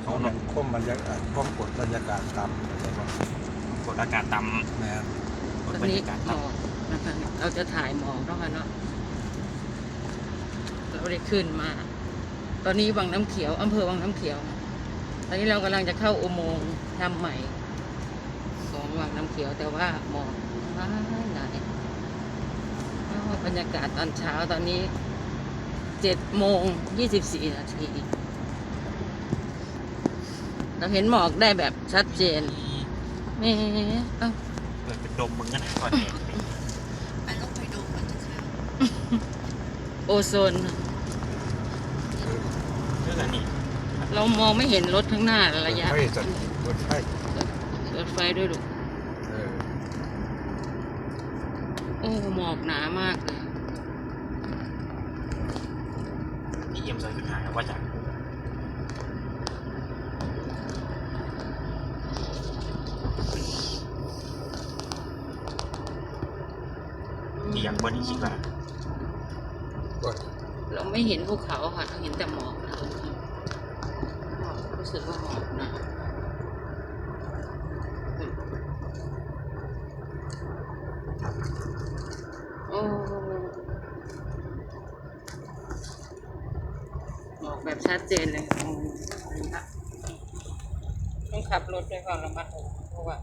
เขาหนังคมบรรยากาศควบกดบรรยากาศต่ำอะไรบ้างกดอากาศต่แม่นำกดตอนบรรนี้ยากาศหมต่อกนะคะเราจะถ่ายหมอกแล้วกันเนาะเราได้ขึ้นมา ตอนนี้วังน้ำเขียวอำเภอวังน้ำเขียว ตอนนี้เรากำลังจะเข้าอุโมงค์ทำใหม่ของวังน้ำเขียวแต่ว่าหมอกหลายหลายอ้าวบรรยากาศตอนเช้าตอนนี้เจ็ดโมงยี่สิบสี่นาที เราเห็นหมอกได้แบบชัดเจนแหม่เอ้าำเปิดเป็นดมมึงก็น่าก่อนเห็นไปลงไปดูมันจะเข้าโอโซนเรื่องอันนี้เรามองไม่เห็นรถข้างหน้าระยะรถไฟสัตว์รถไฟรถไฟด้วยลูกเออโอ้หมอกหนามากเลยนี่เยี่ยมซอยขึ้นหาว่าจาก นี่อย่างบนนี้คิดว่าโอ้ยเราไม่เห็นภูเขาค่ะเราเห็นแต่หมอกนะหมอกรู้สึกว่าหมอกหนาโอ้หมอกแบบชัดเจนเลยโอ้ต้องขับรถด้วยความระมัดระวังเพราะว่า